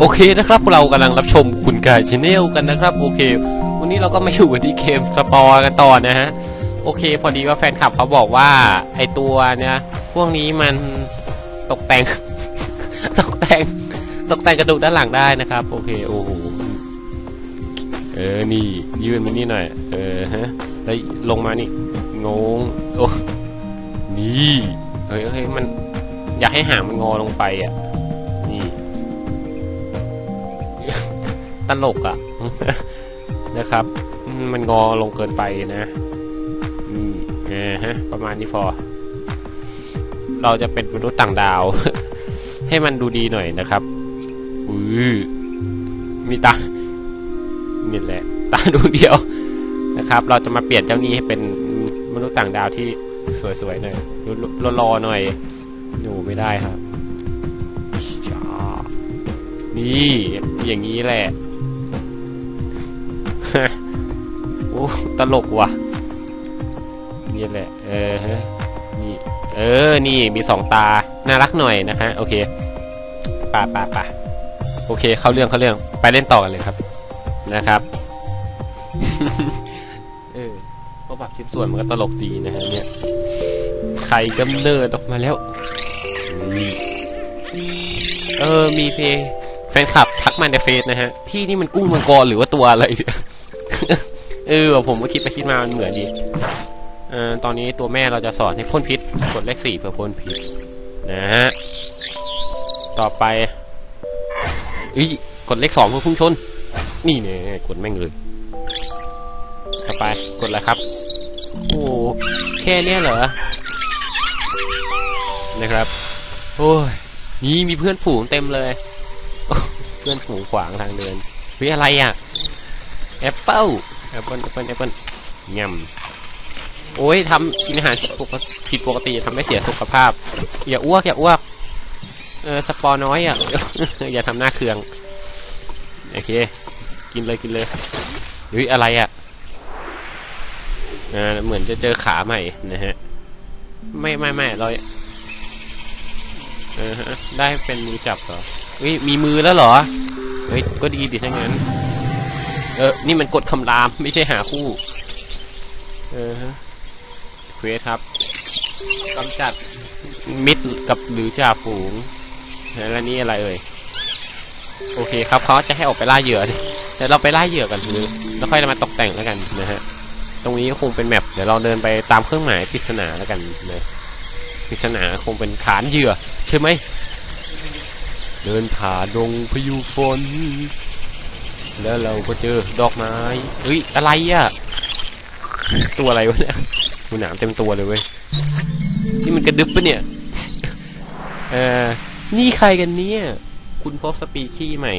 โอเคนะครับเรากำลังรับชมคุณกายชาแนลกันนะครับ โอเค วันนี้เราก็มาอยู่กันที่เกมสปอร์กันต่อนะฮะโอเค พอดีว่าแฟนคลับเขาบอกว่าไอตัวเนี่ยพวกนี้มันตกแต่ง ตกแต่ง ตกแต่งกระดูกด้านหลังได้นะครับ โอเคโอ้โหเออนี่ยืนมานี่หน่อยเออฮะแล้วลงมานี่งงโอ้นี่เฮ้ยเฮ้ยมัน อยากให้หางมันงอลงไปอะนี่ ตลกอะ นะครับ มันงอลงเกินไปนะอืมเฮะ ประมาณนี้พอ เราจะเป็นมนุษย์ต่างดาว ให้มันดูดีหน่อยนะครับอือมีตานี่แหละ ตาดูเดียวนะครับ เราจะมาเปลี่ยนเจ้านี้ให้เป็นมนุษย์ต่างดาวที่สวยๆหน่อยรอๆหน่อยดูไม่ได้ครับ นี่อย่างนี้แหละ ตลกว่ะ นี่แหละ เออฮะนี่ เออ นี่มีสองตา น่ารักหน่อยนะฮะ โอเคป่าป่าป่าโอเค เข้าเรื่องเข้าเรื่อง ไปเล่นต่อกันเลยครับ นะครับ เออพราะแบบชิ้นส่วนมันก็ตลกดีนะฮะเนี่ยไข่กำเนิดออกมาแล้ว เออ มีเฟแฟนคลับทักมาในเฟซนะฮะ พี่นี่มันกุ้งมังกรหรือว่าตัวอะไรเเออผมก็คิดไปคิดมามันเหมือนดีเออตอนนี้ตัวแม่เราจะสอนให้พ่นพิษกดเลขสี่เพื่อพ่นพิษนะฮะต่อไปอีกดเลขสองเพื่อพุ่งชน นี่เนี่ยกดแม่งเลยต่อไปกดอะไรครับ โอ้แค่เนี้ยเหรอนะครับ โอ้ยนี่มีเพื่อนฝูงเต็มเลย เพื่อนฝูงขวางทางเดินเฮ้ยอะไรอะแอปเปิล แอปเปิลแอปเปิลแอปเปิลยำโอ้ยทำกินอาหารผิดปกติผิดปกติทำให้เสียสุขภาพ อย่าอ้วกอย่าอ้วก เออสปอร์น้อยอะ อย่าทำหน้าเคือง โอเค กินเลยกินเลยเฮ้ยอะไรอะอ่าเหมือนจะเจอขาใหม่นะฮะ ไม่ไม่ไม่เราเออได้เป็นมือจับเหรอเฮ้ยมีมือแล้วเหรอ เฮ้ยก็ดีดิถ้างั้น เออ นี่มันกดคำรามไม่ใช่หาคู่ เออฮะเควสครับกำจัดมิดกับหรือจ่าฝูง แล้วนี่อะไรเอ่ย โอเคครับเขาจะให้ออกไปล่าเหยื่อเดี๋ยวเราไปล่าเหยื่อกันหรือแล้วค่อยมาตกแต่งแล้วกันนะฮะ ตรงนี้คงเป็นแมปเดี๋ยวเราเดินไปตามเครื่องหมายปริศนาแล้วกันนะปริศนาคงเป็นฐานเหยื่อ ใช่ไหม เดินผ่าดงพายุฝน แล้วเราก็เจอดอกไม้เฮ้ยอะไรอะ ตัวอะไรวะเนี่ยหูหนามเต็มตัวเลยเว้ยนี่มันกระดึบปะเนี่ยเออนี่ใครกันเนี่ย คุณพบสปีชีส์ใหม่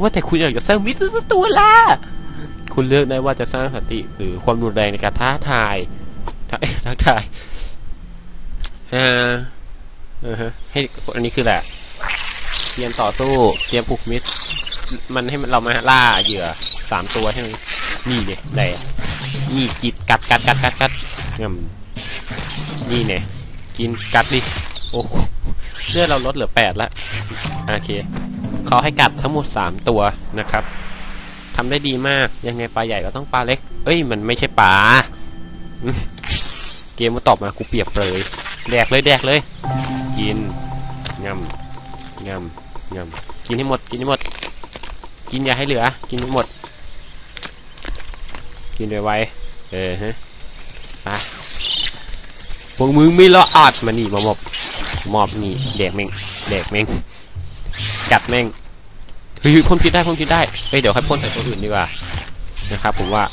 ว่าแต่คุณอยากจะสร้างมิตรสักตัวล่ะคุณเลือกได้ว่าจะสร้างสติหรือความรุนแรงในการท้าทายท้าทายอ่าเออฮะให้อันนี้คือแหละเตรียมต่อสู้เตรียมผูกมิตร มันให้มันเรามาล่าเหยื่อสามตัวใช่ไหมนี่เนี่ยแหละนี่จิตกัดกัดกัดกัดกัดงำนี่เนี่ยกินกัดดิโอ้เลือดเราลดเหลือแปดล้วโอเคเขาให้กัดทั้งหมดสามตัวนะครับทำได้ดีมากยังไงปลาใหญ่ก็ต้องปลาเล็ก เอ้ยมันไม่ใช่ปลาเกมมาตอบมากูเปียกเลยแดกเลยแดกเลย กินงำงำงำกินให้หมดกินให้หมด กินอย่าให้เหลือ กินห้หมด กินไวๆเออฮะไปพวกมึงไม่ละอาดมานี่มามอบมอบนี่แดกแม่งแดกแม่งกัดแม่งเฮ้ยพ่นพิษได้พ่นพิษได้เฮ้ยเดี๋ยวให้พ่นใส่ตัวอื่นดีกว่านะครับ ผมว่า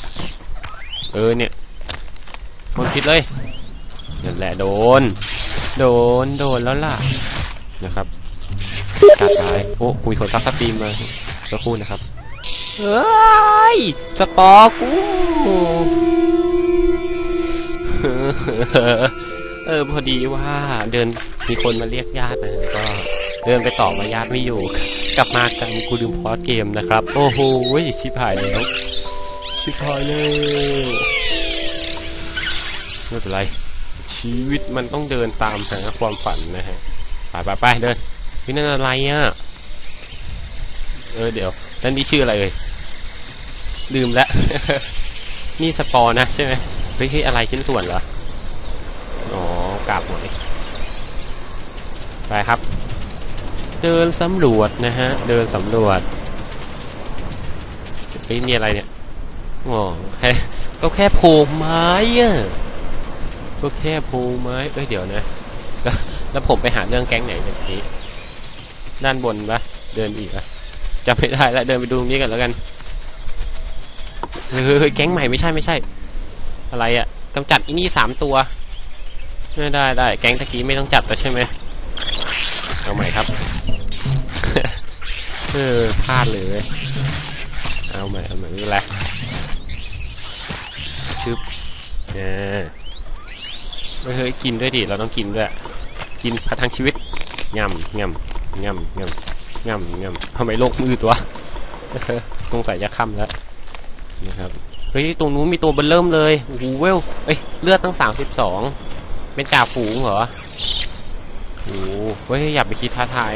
เออเนี่ยพ่นพิษเลยนั่นแหละโดน โดนโดนแล้วล่ะนะครับกัดตายโอ้คุยคนซักสตรีมมา สักครู่นะครับเฮ้ยสปอร์กูเออพอดีว่าเดินมีคนมาเรียกญาตินะก็เดินไปต่อมาญาติไม่อยู่ กลับมากันกูลืมพอดเกมนะครับ โอ้โหชิบหายแล้วชิบหายเลยไม่เป็นไร ชีวิตมันต้องเดินตามหาความฝันนะฮะไปไปไปเดินพี่นั่นอะไรอะ เออเดี๋ยวนั่นนี่ชื่ออะไรเอ่ยลืมแล้วนี่สปอร์นะใช่ไหมเฮ้ยอะไรชิ้นส่วนเหรอ อ๋อกาบหมดเลยไปครับ เดินสำรวจนะฮะ เดินสำรวจเฮ้ยนี่อะไรเนี่ยอ๋อแค่ก็แค่โพงไม้อะก็แค่โพงไม้เอ้ยเดี๋ยวนะ แล้วผมไปหาเรื่องแก๊งไหนเนี่ยนี้ ด้านบนปะเดินอีกปะ จำไม่ได้แล้วเดินไปดูตรงนี้กันแล้วกันเฮ้ยเฮ้ยแก๊งใหม่ไม่ใช่ไม่ใช่ อะไรอะกำจัดอีนี่สามตัวไม่ได้ได้แก๊งตะกี้ไม่ต้องจัดแล้วใช่ไหมเอาใหม่ครับเออพลาดเลยเอาใหม่เอาใหม่ไม่เป็นไรชึบเฮ้ยเฮ้ยกินด้วยดิเราต้องกินด้วย กินพัทังชีวิตงำงำงำงำ งำงำทำไมโลกมืดวะสงสัยจะค่ำแล้วนะครับเฮ้ยตรงนู้นมีตัวเบนเริ่มเลยโอ้โหเวลเอ้ยเลือดตั้งสามสิบสองเป็นจ่าฝูงเหรอโอ้โหเฮ้ยอย่าไปคิดท้าทาย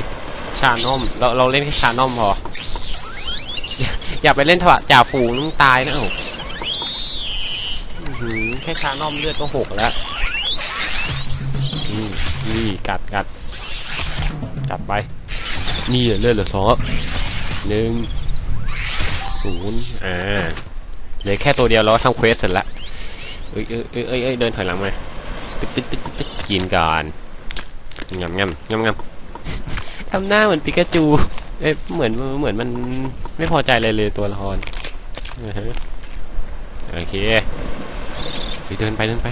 ชานอมเราเราเล่นแค่ชานอมพออย่าไปเล่นถวะจ่าฝูงต้องตายนะโอ้โหอื้อหือแค่ชานอมเลือดก็หกแล้วนี่กัดกัดจับไป นี่เลือดเหลือสองหนึ่งศูนย์อ่าเหลือแค่ตัวเดียวแล้วทำเควสเสร็จละเอ้ยเอ้ยเอ้ยเอ้ยเดินถอยหลังมาตึ๊กตึ๊กตึ๊กตึ๊กกินก่อนงำงำงำงำทำหน้าเหมือนปิกาจูเอ้ยเหมือนเหมือนมันไม่พอใจเลยเลยตัวละครโอเคไปเดินไปเดินไป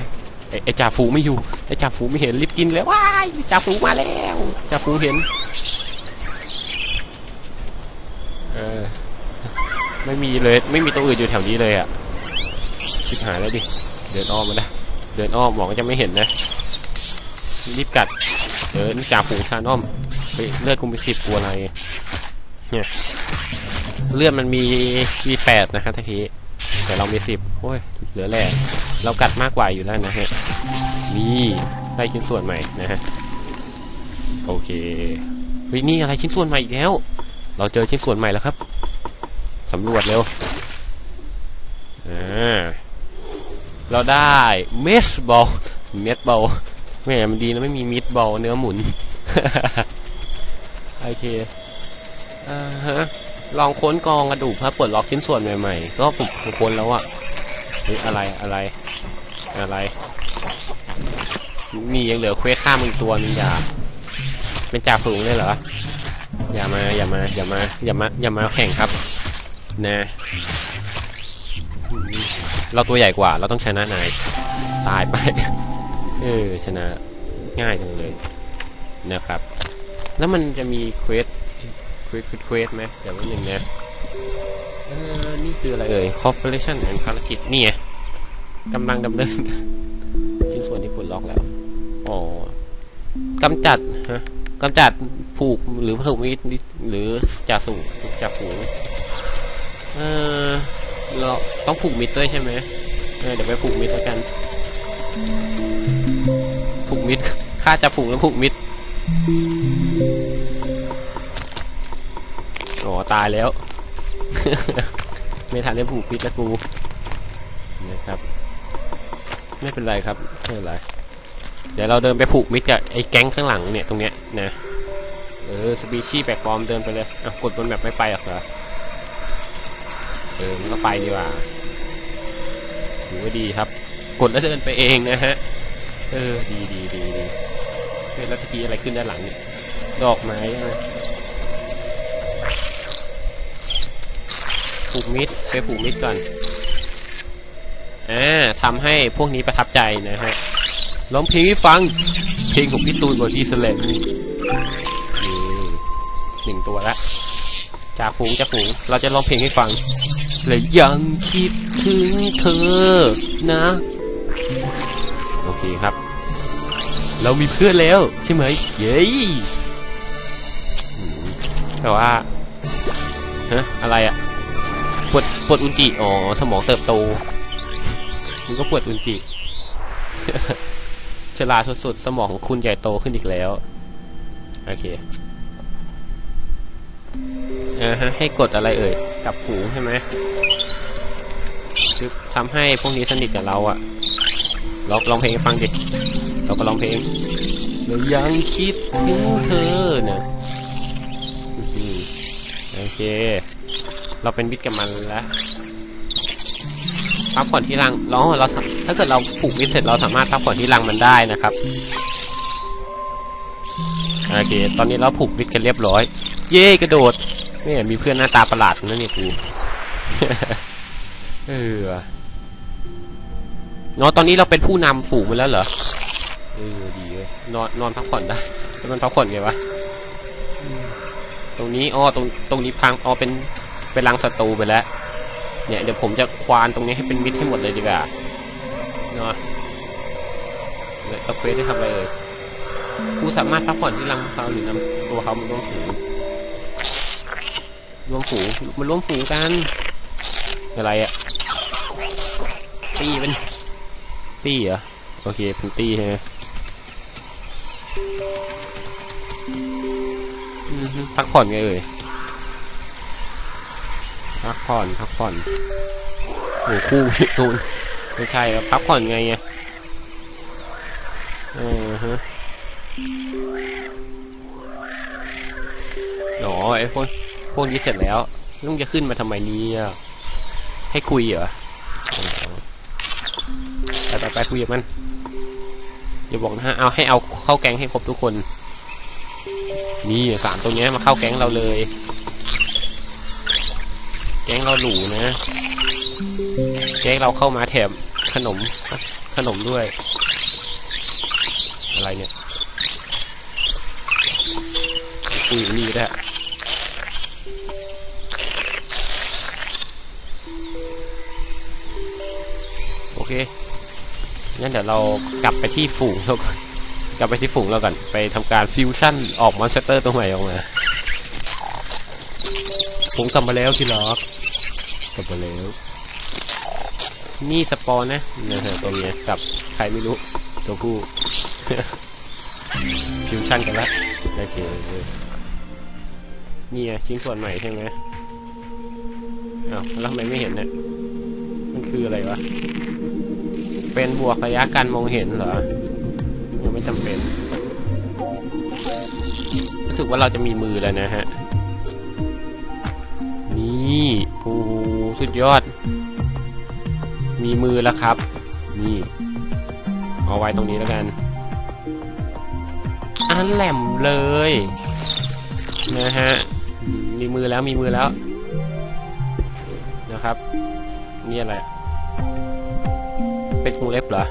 ไอ้จ่าฝูไม่อยู่ไอ้จ่าฝูไม่เห็นรีบกินเลยว้ายจ่าฝูมาแล้วจ่าฝูเห็น เออไม่มีเลย ไม่มีตัวอื่นอยู่แถวนี้เลยอะชิบหายแล้วดิ เดินอ้อมมาได้เดินอ้อมหมอก็จะไม่เห็นนะ รีบกัด เดินจ่าฝูงชานอ้อมเฮ้ยเลือดกูมีสิบกลัวอะไร เนี่ยเลือดมันมีมีแปดนะครับทักทีแต่เรามีสิบโอ้ย เหลือแหละเรากัดมากกว่าอยู่แล้วนะฮะ นี่ได้ชิ้นส่วนใหม่นะฮะ โอเคเฮ้ยนี่อะไรชิ้นส่วนใหม่อีกแล้ว เราเจอชิ้นส่วนใหม่แล้วครับสำรวจเร็วเราได้เมสบอลเมสบอลแม่มันดีนะไม่มีมิดบอลเนื้อหมุนโอเคอ่าฮะลองค้นกองกระดูกครับเปิดล็อกชิ้นส่วนใหม่ๆ ก็ผมผมค้นแล้วอะเฮ้ยอะไรอะไร อะไร มียังเหลือเควสข้ามอีกตัวนึงอย่าเป็นจ่าฝูงเลยเหรอ อย่ามาอย่ามาอย่ามาอย่ามาอย่ามาแข่งครับนะเราตัวใหญ่กว่า เราต้องชนะนายตายไปเออชนะง่ายจังเลยนะครับ แล้วมันจะมีเควสเควสเควสไหมเดี๋ยววันหนึ่งนะเออนี่คืออะไรเอ่ย corporation แห่งภารกิจนี่ไงกำลังดำเนินชิ้นส่วนที่ปลดล็อกแล้วอ๋อกำจัดฮะกำจัด ผูกหรือผูกมิดหรือจ่าสูจ่าฝูงเออเราต้องผูกมิดด้วยใช่ไหมเเดี๋ยวไปผูกมิดแล้วกัน ผูกมิดค่าจะฝูงแล้วผูกมิดอ๋อตายแล้ว ไม่ทันได้ผูกมิดแล้วกูนะครับ ไม่เป็นไรครับไม่เป็นไรเดี๋ยวเราเดินไปผูกมิดกับไอ้แก๊งข้างหลังเนี่ยตรงเนี้ยนะ เออสปีชีส์แปลกปลอมเดินไปเลยอะกดบนแบบไม่ไปหรอกเหรอเออมันก็ไปดีกว่าถือว่าดีครับ กดแล้วเดินไปเองนะฮะเออดีดีดีดีเฮ้ยแล้วตะกี้อะไรขึ้นด้านหลังเนี่ยดอกไม้ใช่ไหมผูกมิดไปผูกมิดก่อนอ่าทำให้พวกนี้ประทับใจนะฮะร้องเพลงให้ฟัง เพลงของพี่ตูนบอดี้สแลมนี่ หนึ่งตัวละจ่าฝูงจ่าฝูง เราจะร้องเพลงให้ฟังและยังคิดถึงเธอนะ โอเคครับ เรามีเพื่อนแล้วใช่ไหม เย้แต่ว่าฮะอะไรอะปวดปวดอุจจิอ๋อสมองเติบโตมันก็ปวดอุจจิฉลาดสุดๆ สมองของคุณใหญ่โตขึ้นอีกแล้ว โอเค ออฮะให้กดอะไรเอ่ยกับหูใช่ไหมคือทำให้พวกนี้สนิทกับเราอะลองลองเพลงฟังดิเราก็ร้องเพลงเรายังคิดถึงเธอนะโอเค เราเป็นมิตรกับมันแล้วพักผ่อนที่รังเราเราถ้าเกิดเราผูกมิตรเสร็จเราสามารถพักผ่อนที่รังมันได้นะครับโอเค ตอนนี้เราผูกมิตรกันเรียบร้อย เย่กระโดด เนี่ยมีเพื่อนหน้าตาประหลาดนั่นนี่กูเออว่ะเนาะตอนนี้เราเป็นผู้นำฝูงไปแล้วเหรอเออดีเลยนอนนอนพักผ่อนได้แล้วมันพักผ่อนไงวะอืมตรงนี้อ๋อตรงตรงนี้พังอ๋อเป็นเป็นรังศัตรูไปแล้ว เนี่ยเดี๋ยวผมจะควานตรงนี้ให้เป็นมิดให้หมดเลยดีกว่าเนาะเดี๋ยวเอาเควสได้ทำอะไรเอ่ยกูสามารถพักผ่อนที่รังเขาหรือนำตัวเขามาร่วมฝูง ร่วมฝูงมันร่วมฝูงกัน อะไรอะตีเป็นตีเหรอ โอเคเป็นตีใช่ไหมอือฮึพักผ่อนไงเอ่ยพักผ่อนพักผ่อนโอ้คู่ตูนไม่ใช่ครับพักผ่อนไงอะเออฮะอ๋อไอ้พวก พวกนี้เสร็จแล้วลุงจะขึ้นมาทำไมเนี่ยให้คุยเหรอไปไปไปคุยกับมันอย่าบอกนะฮะเอาให้เอาเข้าแก๊งให้ครบทุกคน นี่สามตัวเนี้ยมาเข้าแก๊งเราเลย แก๊งเราหรูนะแก๊งเราเข้ามาแถมขนมขนมด้วย อะไรเนี่ยคุยนี่ได้ เคงั้นเดี๋ยวเรากลับไปที่ฝูงเราก่อนกลับไปที่ฝูงเราก่อนไปทำการฟิวชั่นออกมอนสเตอร์ตัวใหม่ออกมาผมกลับมาแล้วที่ล็อกกลับมาแล้ว นี่สปอนนะนะฮะตัวเมียกับใครไม่รู้ตัวผู้ฟิวชั่นกันละโอเคนี่ไงชิ้นส่วนใหม่ใช่ไหมอ้าวแล้วทำไมไม่เห็นเนี่ยมันคืออะไรวะ เป็นบวกระยะการมองเห็นเหรอ ยังไม่จำเป็น รู้สึกว่าเราจะมีมือแล้วนะฮะ นี่โอ้สุดยอด มีมือแล้วครับ นี่ เอาไว้ตรงนี้แล้วกันอันแหลมเลยนะฮะ มีมือแล้วมีมือแล้วนะครับ นี่อะไร เป็นงูเล็บเหรอ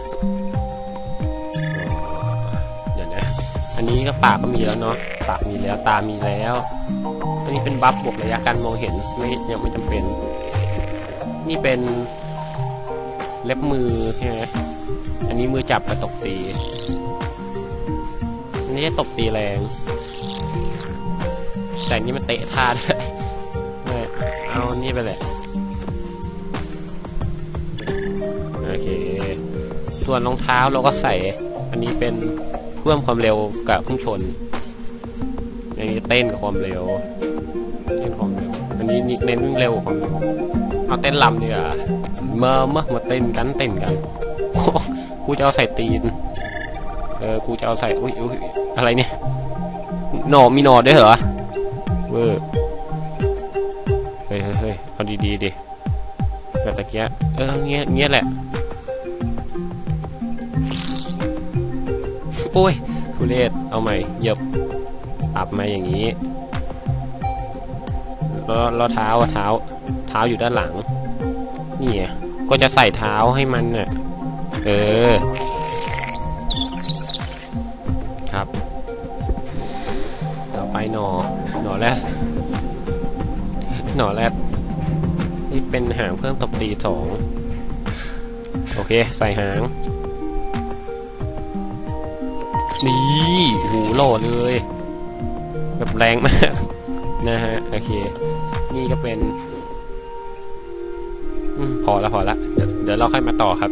เดี๋ยวนะ อันนี้ก็ปากก็มีแล้วเนาะ ปากมีแล้วตามีแล้ว อันนี้เป็นบัฟบวกระยะการมองเห็นไม่ยังไม่จำเป็น นี่เป็นเล็บมือใช่ไหมอันนี้มือจับกระตกตี อันนี้จะตบตีแรง แต่อันนี้มันเตะท่าด้วยเอานี่ไปแหละ ส่วนรองเท้าเราก็ใส่ อันนี้เป็นเพิ่มความเร็วกับพุ่งชนอันนี้เต้นกับความเร็วเต้นความเร็วอันนี้เน้นวิ่งเร็วความเร็วเอาเต้นลำดีกว่ามามามาเต้นกันเต้นกันกูจะเอาใส่ตีนเออกูจะเอาใส่อุ้ยอุ้ยอะไรเนี่ยหนอมีหนอด้วยเหรอเวอร์เฮ้ยเฮ้ยเฮ้ยเอาดีๆดิแบบตะเกียเออเงี้ยเงี้ยแหละ โอ้ยทุเรศเอาใหม่เหยียบอับมาอย่างนี้แล้วแล้วเท้าอะเท้า เท้าอยู่ด้านหลัง นี่ไงก็จะใส่เท้าให้มันน่ะเออ ครับ ต่อไปหนอหนอแรดหนอแรดนี่เป็นหางเพิ่มตบตีสองโอเค ใส่หาง นี่หูหล่อเลย แบบแรงมาก นะฮะ โอเค นี่ก็เป็นอพอและพอละเดี๋ยวเดี๋ยวเราค่อยมาต่อครับ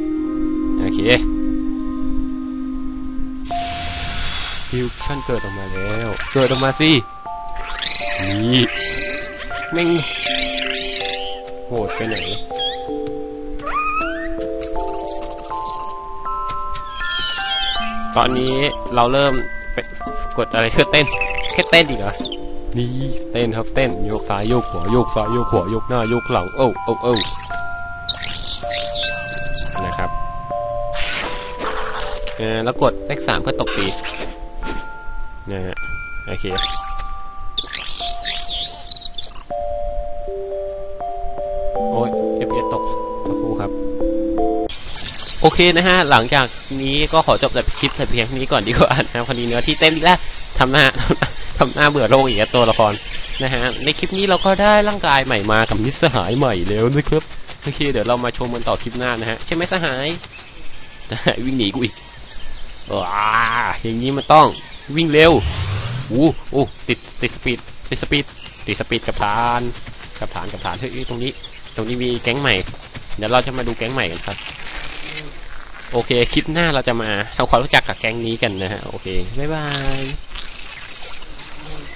โอเคฟิวชั่นเกิดออกมาแล้ว เกิดออกมาสิ นี่แม่งโหดไปไหน ตอนนี้เราเริ่มกดอะไรคือเต้นแค่เต้นอีกเหรอนี่เต้นครับเต้นโยกซ้ายโยกขวาโยกซ้ายโยกขวาโยกหน้าโยกหลังโอ้โอ้โอ้นะครับเออแล้วกดเลขสามเพื่อตกปีนะฮะโอเค เคนะฮะ หลังจากนี้ก็ขอจบแต่คลิปแต่เพียงนี้ก่อนดีกว่านะพอดีเนื้อที่เต้นอีกแล้วทำหน้าทำหน้าเบื่อโลกอีกแล้วตัวละครนะฮะ ในคลิปนี้เราก็ได้ร่างกายใหม่มากับมิสหายใหม่แล้วนะครับโอเคเดี๋ยวเรามาชมกันต่อคลิปหน้านะฮะ ใช่ไหมสหายวิ่งหนีกูอีกว้าอย่างนี้มันต้องวิ่งเร็วอู้อู้ติดติดสปีดติดสปีดติดสปีดกับฐานกับฐานกับฐานเฮ้ยตรงนี้ ตรงนี้มีแก๊งใหม่ เดี๋ยวเราจะมาดูแก๊งใหม่กันครับ โอเค คลิปหน้าเราจะมาทำความรู้จักกับแก๊งนี้กันนะฮะ โอเค บ๊ายบาย